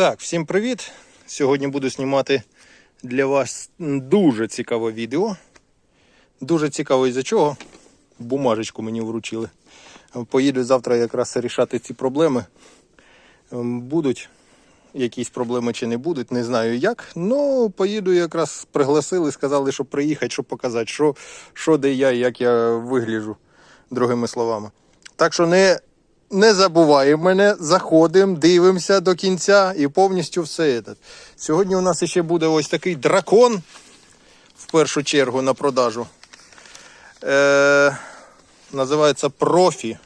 Так, всім привіт! Сьогодні буду знімати для вас дуже цікаве відео. Дуже цікаво із-за чого. Бумажечку мені вручили. Поїду завтра якраз рішати ці проблеми. Ем, Будуть якісь проблеми чи не будуть, не знаю як. Ну, поїду якраз пригласили, сказали, щоб приїхати, щоб показати, що, що де я і як я вигляджу, другими словами. Так що не, не забуваємо мене, заходимо, дивимося до кінця і повністю все. це. Сьогодні у нас ще буде ось такий дракон в першу чергу на продажу. Е, називається профі.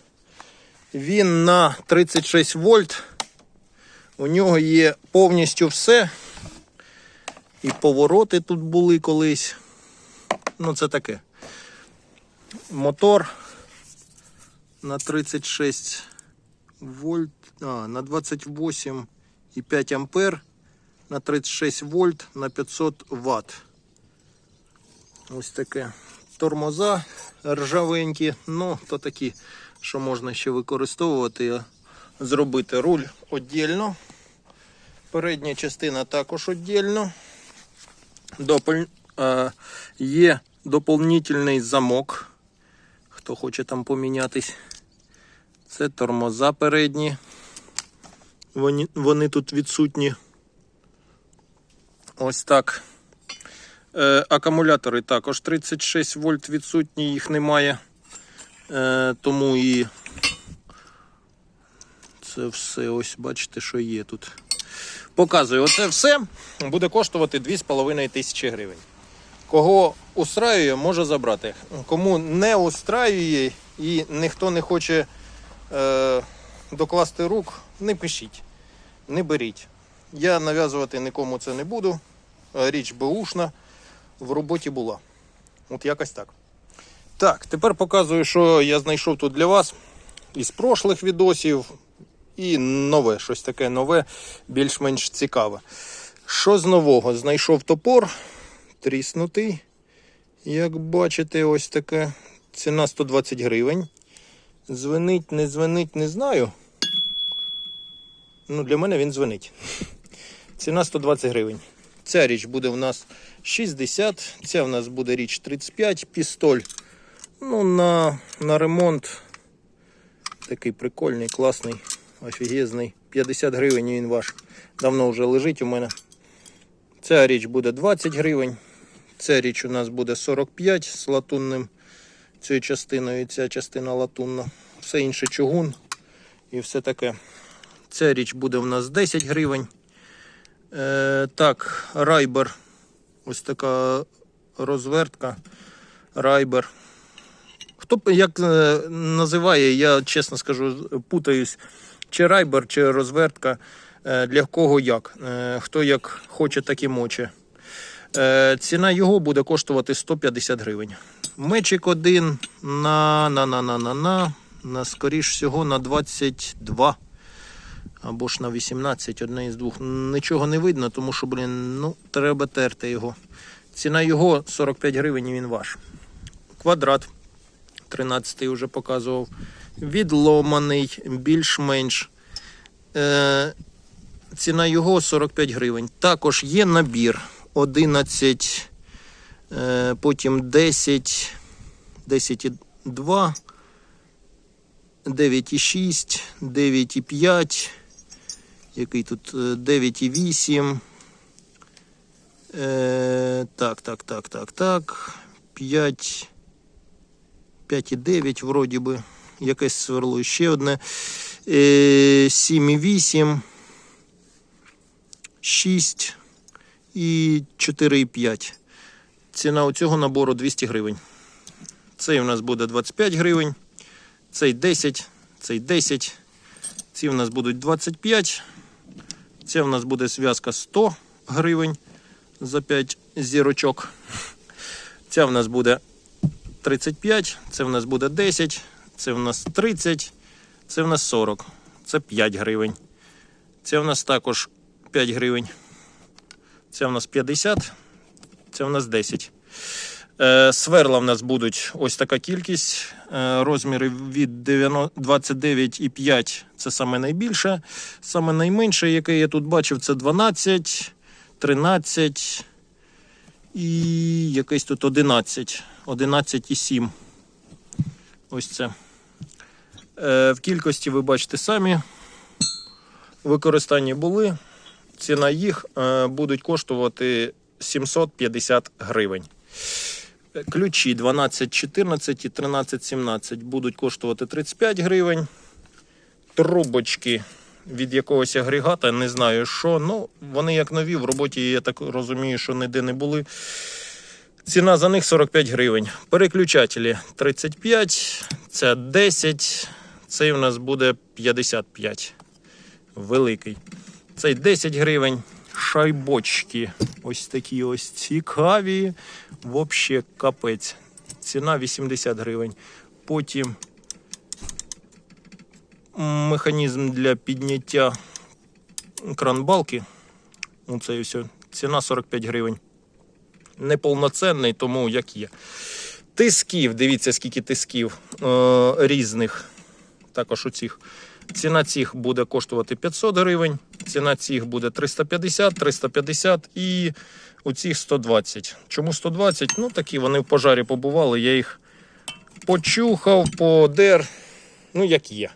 Він на 36 вольт. У нього є повністю все. І повороти тут були колись. Ну, це таке. Мотор на 36 вольт, а, на 28,5 ампер, на 36 вольт, на 500 ватт. Ось таке. Тормоза ржавенькі, ну, то такі, що можна ще використовувати. Зробити руль віддільно. Передня частина також віддільно. Допол... е, є доповнительний замок. Хто хоче там помінятись. Це тормоза передні. Вони, вони тут відсутні. Ось так. Е, акумулятори також 36 вольт відсутні, їх немає. Е, тому і це все, ось бачите, що є тут. Показую, оце все буде коштувати 2,5 тисячі гривень. Кого устраює, може забрати. Кому не устраює і ніхто не хоче е, докласти рук, не пишіть, не беріть. Я нав'язувати нікому це не буду. Е, Річ беушна, в роботі була. От якось так. Так, тепер показую, що я знайшов тут для вас із прошлих відосів. І нове, щось таке нове, більш-менш цікаве. Що з нового? Знайшов топор, тріснутий. Як бачите, ось таке. Ціна 120 гривень. Звенить, не звенить, не знаю. Ну, для мене він дзвонить. Ціна 120 гривень. Ця річ буде в нас 60, ця в нас буде річ 35, пістоль. Ну, на, на ремонт такий прикольний, класний, офігезний. 50 гривень він ваш. Давно вже лежить у мене. Ця річ буде 20 гривень. Ця річ у нас буде 45 з латунним цією частиною, і ця частина латунна. Все інше чугун і все таке. Ця річ буде у нас 10 гривень. Е, так, райбер. Ось така розвертка. Райбер. Хто як е, називає, я чесно скажу, путаюсь, чи райбер, чи розвертка. Е, Для кого як. Е, Хто як хоче, так і моче. Ціна його буде коштувати 150 гривень. Мечик один на, на, на, на, на, на, на скоріш всього на 22 або ж на 18, одне із двох. Нічого не видно, тому що, блін, ну, треба терти його. Ціна його 45 гривень і він ваш. Квадрат 13 вже показував. Відломаний, більш-менш. Е, ціна його 45 гривень. Також є набір 11, е, потім 10, 10,2, 9,6, 9,5, який тут е, 9,8. Е, так, так, так, так, так. 5, 5,9 вроді би. Якесь сверло ще одне. Е, 7,8, 6 і 4,5. Ціна у цього набору 200 гривень. Цей у нас буде 25 гривень, цей 10, цей 10. Ці у нас будуть 25. Це у нас буде зв'язка 100 гривень за 5 зірочок. Ця в нас буде 35, це в нас буде 10, це в нас 30, це в нас 40, це 5 гривень. Це в нас також 5 гривень. Це в нас 50, це в нас 10. Е, Сверла в нас будуть ось така кількість. Е, Розміри від 29,5 це саме найбільше. Саме найменше, яке я тут бачив, це 12, 13 і якесь тут 11. 11,7. Ось це. Е, В кількості ви бачите самі. Використання були. Ціна їх будуть коштувати 750 гривень. Ключі 12, 14 і 13, 17 будуть коштувати 35 гривень. Трубочки від якогось агрегата, не знаю що. Ну, вони як нові в роботі, я так розумію, що ніде не були. Ціна за них 45 гривень. Переключателі 35, це 10, цей у нас буде 55. Великий. Цей 10 гривень. Шайбочки. Ось такі ось цікаві. Вообще капець. Ціна 80 гривень. Потім механізм для підняття кранбалки. Оце і все. Ціна 45 гривень. Неповноцінний, тому як є. Тисків, дивіться, скільки тисків е, різних. Також у цих. Ціна цих буде коштувати 500 гривень, ціна цих буде 350, 350 і у цих 120. Чому 120? Ну такі вони в пожарі побували, я їх почухав, подер. Ну, як є.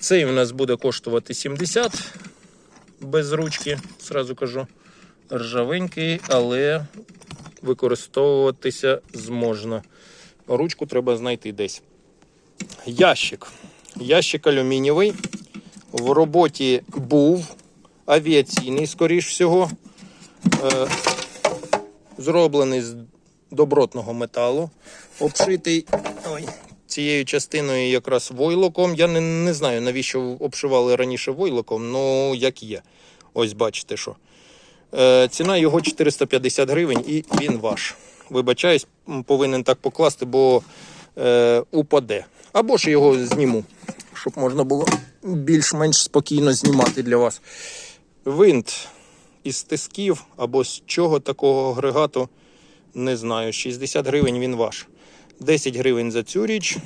Цей у нас буде коштувати 70 без ручки, зразу кажу. Ржавенький, але використовуватися зможна. Ручку треба знайти десь. Ящик. Ящик алюмінієвий. В роботі був авіаційний, скоріш всього. Е, зроблений з добротного металу, обшитий ой, цією частиною якраз войлоком. Я не, не знаю, навіщо обшивали раніше войлоком, ну як є. Ось бачите що. Е, ціна його 450 гривень і він ваш. Вибачаюсь, повинен так покласти, бо е, упаде. Або ж його зніму, щоб можна було більш-менш спокійно знімати для вас. Винт із тисків або з чого такого агрегату, не знаю. 60 гривень він ваш. 10 гривень за цю річ.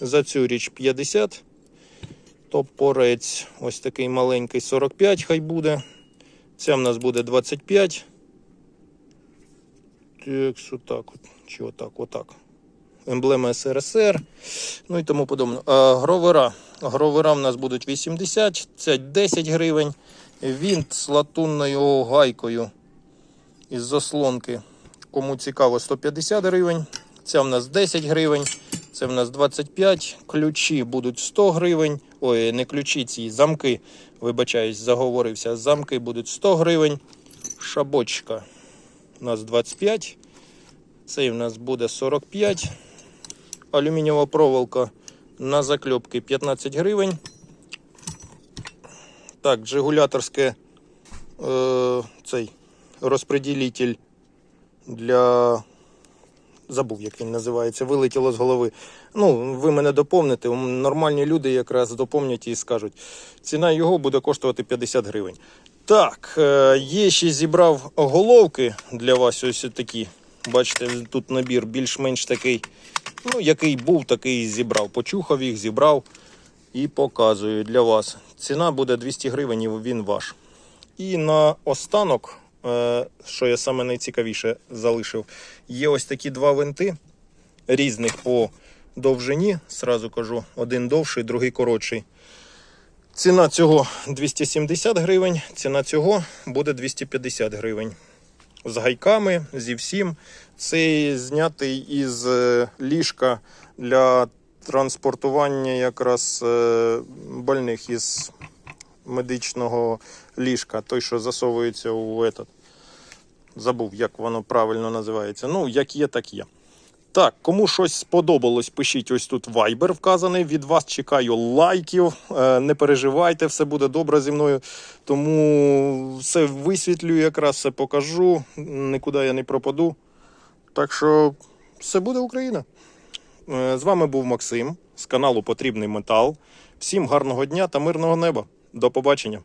За цю річ 50. Топорець ось такий маленький 45 хай буде. Ця в нас буде 25. Так, що так от. Чи отак, отак. Емблема СРСР. Ну і тому подобне. Гровера. Гровера в нас будуть 80, це 10 гривень. Вінт з латунною гайкою із заслонки. Кому цікаво, 150 гривень. Ця в нас 10 гривень. Це в нас 25. Ключі будуть 100 гривень. Ой, не ключі, ці замки. Вибачаюсь, заговорився. Замки будуть 100 гривень. Шабочка у нас 25. Цей в нас буде 45. Алюмінієва проволока на закльопки 15 гривень. Так, джигуляторське е, цей розпреділитель для. Забув, як він називається, вилетіло з голови. Ну, ви мене доповните. Нормальні люди якраз доповнять і скажуть. Ціна його буде коштувати 50 гривень. Так, е, є ще зібрав головки для вас. Ось такі. Бачите, тут набір більш-менш такий. Ну, який був, такий зібрав. Почухав їх, зібрав і показую для вас. Ціна буде 200 гривень, і він ваш. І на останок, е, що я саме найцікавіше залишив, є ось такі два винти різних по довжині. Сразу кажу, один довший, другий коротший. Ціна цього 270 гривень, ціна цього буде 250 гривень. З гайками, зі всім. Цей знятий із е, ліжка для транспортування якраз е, больних із медичного ліжка, той, що засовується у этот. Забув, як воно правильно називається. Ну, як є, так є. Так, кому щось сподобалось, пишіть ось тут Viber вказаний. Від вас чекаю лайків. Е, Не переживайте, все буде добре зі мною. Тому все висвітлю, якраз все покажу. Нікуди я не пропаду. Так що все буде Україна. Е, З вами був Максим з каналу Потрібний Метал. Всім гарного дня та мирного неба. До побачення.